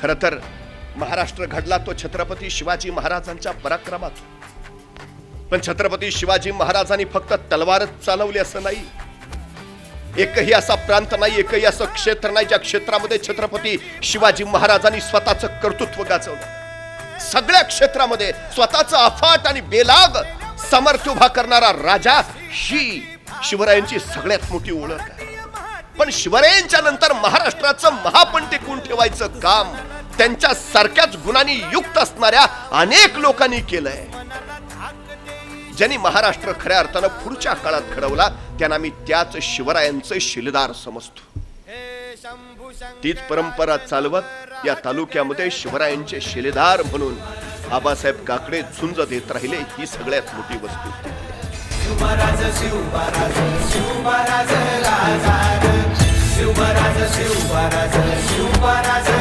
खरं तर महाराष्ट्र घडला तो छत्रपती शिवाजी महाराजांच्या पराक्रमात. पण छत्रपती शिवाजी महाराजांनी फक्त तलवारच चालवली असं नाही. एकही असा प्रांत नाही एकही असं क्षेत्र नाही ज्या क्षेत्रामध्ये छत्रपती शिवाजी महाराजांनी स्वतःचं कर्तृत्व गाजवलं. सगळ्या क्षेत्रामध्ये स्वतःचं अफाट आणि बेलाग समर्थ उभा करणारा राजा ही शिवरायांची सगळ्यात मोठी ओळख आहे. पण शिवरायांच्या नंतर महाराष्ट्राचं महापण टिकून ठेवायचं काम? त्यांच्या सारख्याच गुणांनी युक्त असणाऱ्या अनेक लोकांनी केलंय. ज्यांनी महाराष्ट्र खऱ्या अर्थानं पुढच्या काळात घडवला त्यांना मी त्याच शिवरायांचे शिलेदार समजतो. तीच परंपरा चालवत या तालुक्यामध्ये शिवरायांचे शिलेदार म्हणून आबासाहेब काकडे झुंज देत राहिले ही सगळ्यात मोठी वस्तू. शिवराज शिवराज शिवराज शिवराज शिवराज शिवराज